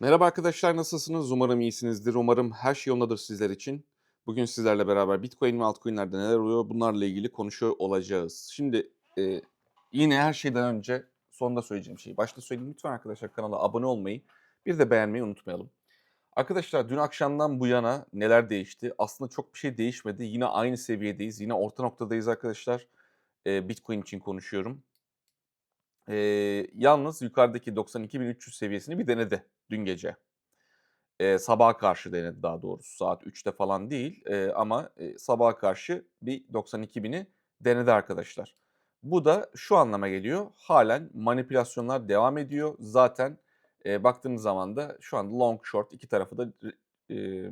Merhaba arkadaşlar nasılsınız? Umarım iyisinizdir. Umarım her şey yolundadır sizler için. Bugün sizlerle beraber Bitcoin ve altcoin'lerde neler oluyor bunlarla ilgili konuşuyor olacağız. Şimdi e, yine her şeyden önce sonunda söyleyeceğim şeyi. Başta söyleyeyim lütfen arkadaşlar kanala abone olmayı bir de beğenmeyi unutmayalım. Arkadaşlar dün akşamdan bu yana neler değişti? Aslında çok bir şey değişmedi. Yine aynı seviyedeyiz. Yine orta noktadayız arkadaşlar. E, Bitcoin için konuşuyorum. E, yalnız yukarıdaki 92.300 seviyesini bir denedi dün gece. Eee, sabaha karşı denedi daha doğrusu. Saat 3'te falan değil, eee, ama, eee, sabaha karşı bir 92.000'i denedi arkadaşlar. Bu da şu anlama geliyor, hâlen manipülasyonlar devam ediyor. Zaten, eee, baktığınız zaman da şu anda long short 2 tarafı da eee,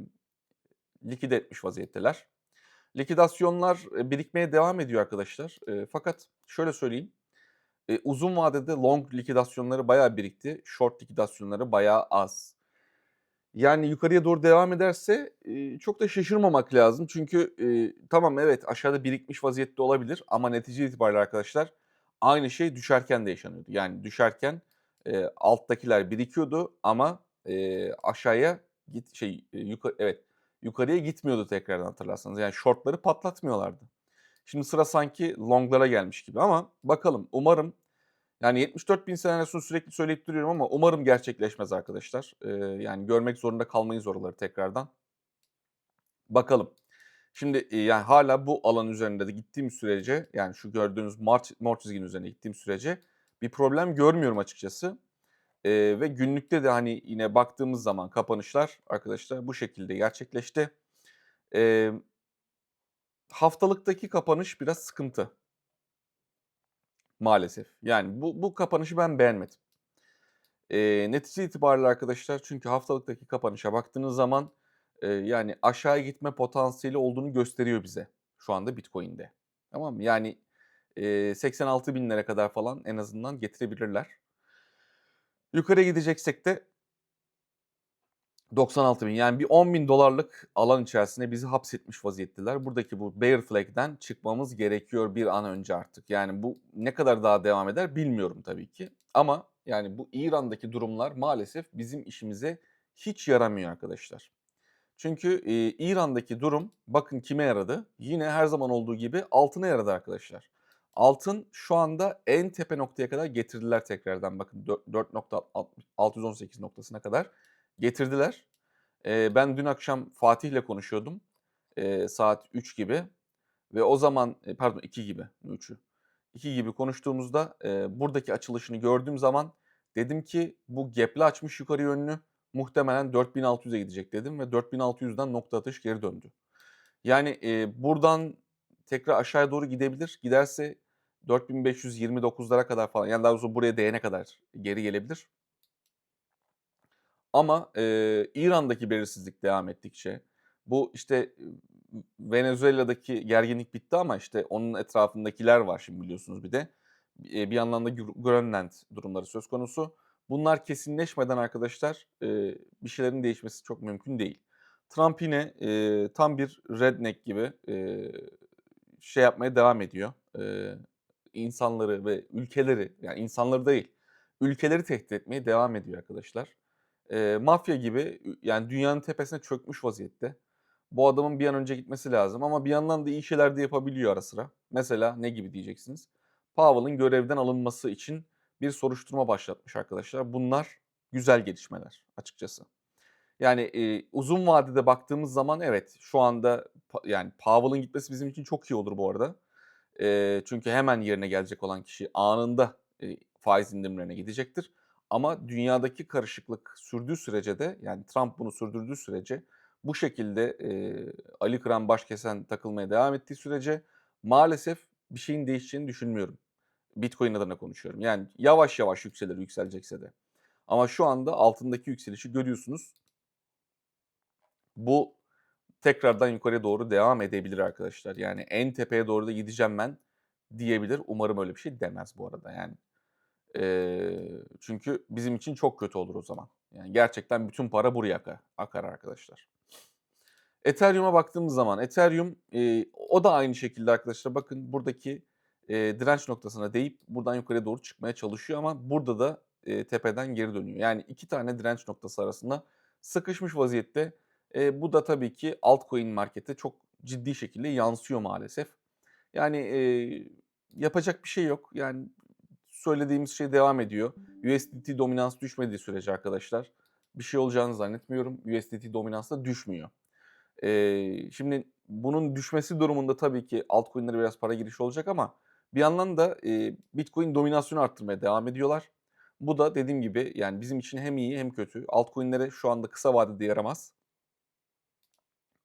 likide etmiş vaziyetteler. Likidasyonlar, birikmeye devam ediyor arkadaşlar. Eee, fakat şöyle söyleyeyim, eee, uzun vadede long likidasyonları bayağı birikti. Short likidasyonları bayağı az. Yani yukarıya doğru devam ederse, eee, çok da şaşırmamak lazım. Çünkü, eee, tamam evet aşağıda birikmiş vaziyette olabilir ama netice itibariyle arkadaşlar aynı şey düşerken de yaşanıyordu. Yani düşerken, eee, alttakiler birikiyordu ama, eee, aşağıya git şey, eee, yuka evet, yukarıya gitmiyordu tekrardan hatırlarsanız. Yani short'ları patlatmıyorlardı. Şimdi sıra sanki long'lara gelmiş gibi ama bakalım umarım yani 74.000 senaryosunu sürekli söyleyip duruyorum ama umarım gerçekleşmez arkadaşlar. Eee, yani görmek zorunda kalmayız oraları tekrardan. Bakalım. Şimdi, yani hâlâ bu alan üzerinde de gittiğim sürece, yani şu gördüğünüz mor mor çizginin üzerinde gittiğim sürece bir problem görmüyorum açıkçası. Eee, ve günlükte de, hani, yine baktığımız zaman kapanışlar arkadaşlar bu şekilde gerçekleşti. Emm haftalıktaki kapanış biraz sıkıntı. Maalesef. Yani bu bu kapanışı ben beğenmedim. Eee, netice itibariyle arkadaşlar çünkü haftalıktaki kapanışa baktığınız zaman, eee, yani aşağı gitme potansiyeli olduğunu gösteriyor bize şu anda Bitcoin'de. Tamam mı? Yani, eee, 86.000'lere kadar falan en azından getirebilirler. Yukarıya gideceksek de 96.000 yani bir $10.000'lık alan içerisinde bizi hapsetmiş vaziyetteler. Buradaki bu bear flag'den çıkmamız gerekiyor bir an önce artık. Yani bu ne kadar daha devam eder bilmiyorum tabii ki. Ama yani bu İran'daki durumlar maalesef bizim işimize hiç yaramıyor arkadaşlar. Çünkü, eee, İran'daki durum bakın kime yaradı? Yine her zaman olduğu gibi altına yaradı arkadaşlar. Altın şu anda en tepe noktaya kadar getirdiler tekrardan bakın dört dört nokta alt 618 noktasına kadar getirdiler. Eee, ben dün akşam Fatih'le konuşuyordum, eee, saat 3 gibi ve o zaman, eee, pardon 2 gibi, ne 3'ü? 2 gibi konuştuğumuzda, eee, buradaki açılışını gördüğüm zaman dedim ki bu gap'li açmış yukarı yönlü, muhtemelen 4.600'e gidecek dedim ve 4.600'den nokta atış geri döndü. Yani, eee, buradan tekrar aşağıya doğru gidebilir. Giderse 4.529'lara kadar falan yani daha doğrusu buraya değene kadar geri gelebilir. Ama, eee, İran'daki belirsizlik devam ettikçe, bu işte, Venezuela'daki gerginlik bitti ama işte onun etrafındakiler var şimdi biliyorsunuz bir de. Eee, bir yandan da Gr Grönland durumları söz konusu. Bunlar kesinleşmeden arkadaşlar, eee, bir şeylerin değişmesi çok mümkün değil. Trump yine, eee, tam bir redneck gibi, eee, şey yapmaya devam ediyor. Eee, insanları ve ülkeleri, yani insanları değil, ülkeleri tehdit etmeye devam ediyor arkadaşlar. Eee, mafya gibi, yani dünyanın tepesine çökmüş vaziyette. Bu adamın bir an önce gitmesi lazım ama bir yandan da iyi şeyler de yapabiliyor ara sıra. Mesela ne gibi diyeceksiniz? Powell'ın görevden alınması için bir soruşturma başlatmış arkadaşlar. Bunlar güzel gelişmeler açıkçası. Yani, eee, uzun vadede baktığımız zaman evet, şu anda yani Powell'ın gitmesi bizim için çok iyi olur bu arada. Eee, çünkü hemen yerine gelecek olan kişi anında, eee, faiz indirimlerine gidecektir. Ama dünyadaki karışıklık sürdüğü sürece de yani Trump bunu sürdürdüğü sürece bu şekilde, eee, Ali kıran baş kesen takılmaya devam ettiği sürece maalesef bir şeyin değişeceğini düşünmüyorum. Bitcoin adına konuşuyorum. Yani yavaş yavaş yükselir yükselecekse de. Ama şu anda altındaki yükselişi görüyorsunuz. Bu tekrardan yukarıya doğru devam edebilir arkadaşlar. Yani en tepeye doğru da gideceğim ben diyebilir. Umarım öyle bir şey demez bu arada yani. Eee, çünkü bizim için çok kötü olur o zaman. Yani gerçekten bütün para buraya akar arkadaşlar. Ethereum'a baktığımız zaman Ethereum, eee, o da aynı şekilde arkadaşlar bakın buradaki, eee, direnç noktasına değip buradan yukarıya doğru çıkmaya çalışıyor ama burada da, eee, tepeden geri dönüyor. Yani 2 tane direnç noktası arasında sıkışmış vaziyette. Eee, bu da tabii ki altcoin markete çok ciddi şekilde yansıyor maalesef. Yani, eee, yapacak bir şey yok. Yani söylediğimiz şey devam ediyor. USDT dominans düşmediği sürece arkadaşlar bir şey olacağını zannetmiyorum. USDT dominans da düşmüyor. Eee, şimdi bunun düşmesi durumunda tabii ki altcoin'lere biraz para girişi olacak ama bir yandan da, eee, Bitcoin dominasyonu arttırmaya devam ediyorlar. Bu da dediğim gibi yani bizim için hem iyi hem kötü. Altcoin'lere şu anda kısa vadede yaramaz.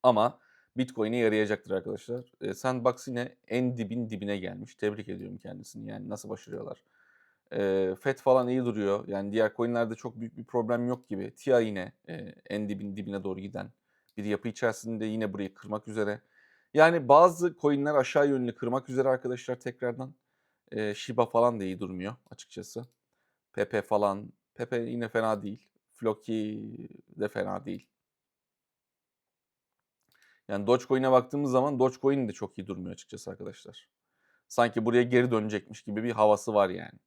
Ama Bitcoin'e yarayacaktır arkadaşlar. Eee, Sandbox yine en dibin dibine gelmiş. Tebrik ediyorum kendisini. Yani nasıl başarıyorlar. Eee, FED falan iyi duruyor. Yani diğer coin'lerde çok büyük bir problem yok gibi. TIA yine, eee, en dibin dibine doğru giden bir yapı içerisinde yine burayı kırmak üzere. Yani bazı coin'ler aşağı yönlü kırmak üzere arkadaşlar tekrardan. Eee, Shiba falan da iyi durmuyor açıkçası. Pepe falan. Pepe yine fena değil. Floki de fena değil. Yani Dogecoin'e baktığımız zaman Dogecoin de çok iyi durmuyor açıkçası arkadaşlar. Sanki buraya geri dönecekmiş gibi bir havası var yani.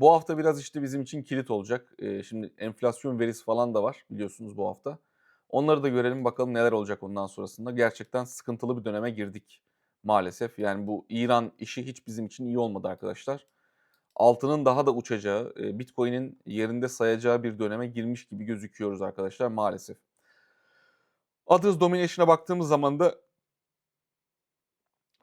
Bu hafta biraz işte bizim için kilit olacak. Eee, şimdi enflasyon verisi falan da var biliyorsunuz bu hafta. Onları da görelim bakalım neler olacak ondan sonrasında. Gerçekten sıkıntılı bir döneme girdik maalesef. Yani bu İran işi hiç bizim için iyi olmadı arkadaşlar. Altının daha da uçacağı, eee, Bitcoin'in yerinde sayacağı bir döneme girmiş gibi gözüküyoruz arkadaşlar maalesef. Others Domination'a baktığımız zaman da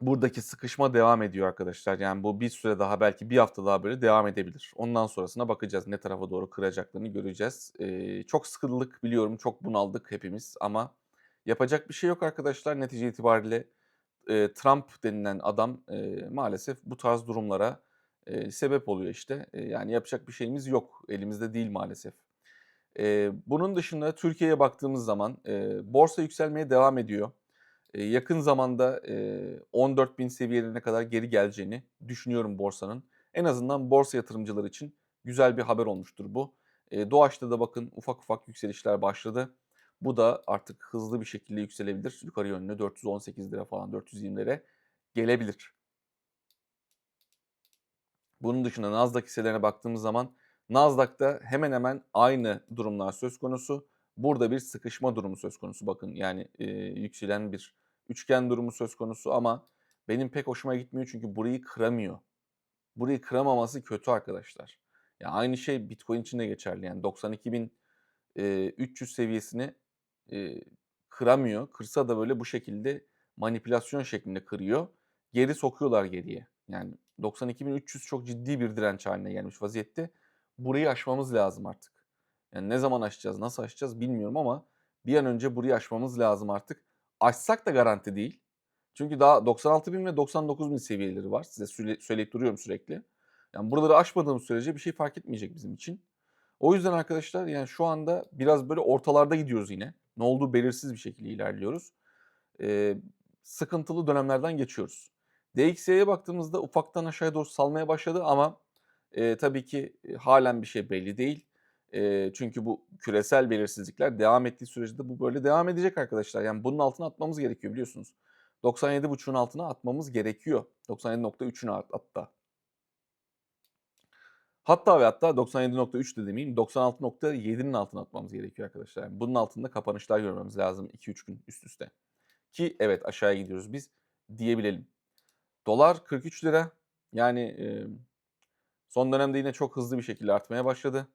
buradaki sıkışma devam ediyor arkadaşlar. Yani bu bir süre daha belki bir hafta daha böyle devam edebilir. Ondan sonrasına bakacağız. Ne tarafa doğru kıracaklarını göreceğiz. Eee, çok sıkıldık biliyorum. Çok bunaldık hepimiz ama yapacak bir şey yok arkadaşlar. Netice itibariyle eee, Trump denilen adam eee, maalesef bu tarz durumlara eee, sebep oluyor işte. Eee, yani yapacak bir şeyimiz yok. Elimizde değil maalesef. Eee, bunun dışında Türkiye'ye baktığımız zaman eee, borsa yükselmeye devam ediyor. Yakın zamanda eee 14.000 seviyelerine kadar geri geleceğini düşünüyorum borsanın. En azından borsa yatırımcıları için güzel bir haber olmuştur bu. Eee, Doğaç'ta da bakın ufak ufak yükselişler başladı. Bu da artık hızlı bir şekilde yükselebilir. Yukarı yönlü 418 lira falan 420'lere gelebilir. Bunun dışında Nasdaq hisselerine baktığımız zaman Nasdaq'ta hemen hemen aynı durumlar söz konusu. Burada bir sıkışma durumu söz konusu. Bakın yani eee, yükselen bir üçgen durumu söz konusu ama benim pek hoşuma gitmiyor çünkü burayı kıramıyor. Burayı kıramaması kötü arkadaşlar. Ya aynı şey Bitcoin için de geçerli. Yani 92.300 seviyesini eee, kıramıyor. Kırsa da böyle bu şekilde manipülasyon şeklinde kırıyor. Geri sokuyorlar geriye. Yani 92.300 çok ciddi bir direnç haline gelmiş vaziyette. Burayı aşmamız lazım artık. Yani ne zaman aşacağız, nasıl aşacağız bilmiyorum ama bir an önce burayı aşmamız lazım artık. Aşsak da garanti değil. Çünkü daha 96.000 ve 99.000 seviyeleri var. Size söyleyip duruyorum sürekli. Yani buraları aşmadığımız sürece bir şey fark etmeyecek bizim için. O yüzden arkadaşlar yani şu anda biraz böyle ortalarda gidiyoruz yine. Ne olduğu belirsiz bir şekilde ilerliyoruz. Eee, sıkıntılı dönemlerden geçiyoruz. DXY'ye baktığımızda ufaktan aşağıya doğru salmaya başladı ama eee, tabii ki e, halen bir şey belli değil. Eee, çünkü bu küresel belirsizlikler devam ettiği sürece de bu böyle devam edecek arkadaşlar. Yani bunun altına atmamız gerekiyor biliyorsunuz. 97.5'un altına atmamız gerekiyor. 97.3'ün alt- hatta. Hatta ve hatta 97.3 de demeyeyim 96.7'nin altına atmamız gerekiyor arkadaşlar. Yani bunun altında kapanışlar görmemiz lazım 2-3 gün üst üste. Ki evet aşağıya gidiyoruz biz diyebilelim. Dolar 43 lira. Yani e, son dönemde yine çok hızlı bir şekilde artmaya başladı.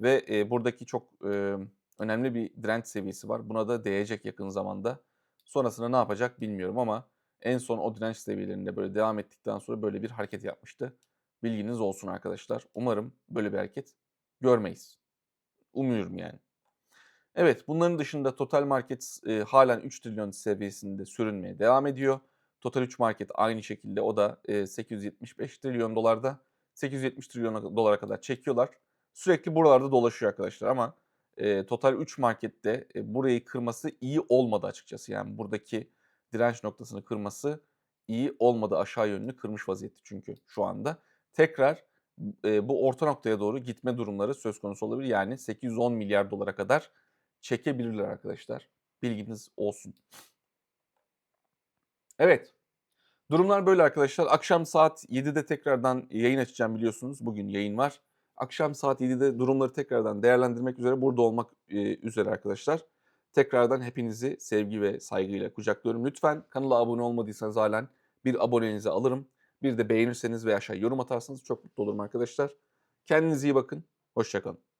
Ve e, buradaki çok e, önemli bir direnç seviyesi var. Buna da değecek yakın zamanda. Sonrasında ne yapacak bilmiyorum ama en son o direnç seviyelerinde böyle devam ettikten sonra böyle bir hareket yapmıştı. Bilginiz olsun arkadaşlar. Umarım böyle bir hareket görmeyiz. Umuyorum yani. Evet bunların dışında Total Market e, halen 3 trilyon seviyesinde sürünmeye devam ediyor. Total 3 Market aynı şekilde o da e, 875 trilyon dolarda. 870 trilyon dolara kadar çekiyorlar. Sürekli buralarda dolaşıyor arkadaşlar ama e, Total 3 Market'te e, burayı kırması iyi olmadı açıkçası. Yani buradaki direnç noktasını kırması iyi olmadı. Aşağı yönlü kırmış vaziyette çünkü şu anda. Tekrar e, bu orta noktaya doğru gitme durumları söz konusu olabilir. Yani 810 milyar dolara kadar çekebilirler arkadaşlar. Bilginiz olsun. Evet. Durumlar böyle arkadaşlar. Akşam saat 7'de tekrardan yayın açacağım biliyorsunuz. Bugün yayın var. Akşam saat 7'de durumları tekrardan değerlendirmek üzere burada olmak, üzere arkadaşlar. Tekrardan hepinizi sevgi ve saygıyla kucaklıyorum. Lütfen kanala abone olmadıysanız hâlen bir abonenizi alırım. Bir de beğenirseniz ve aşağıya yorum atarsanız çok mutlu olurum arkadaşlar. Kendinize iyi bakın. Hoşça kalın.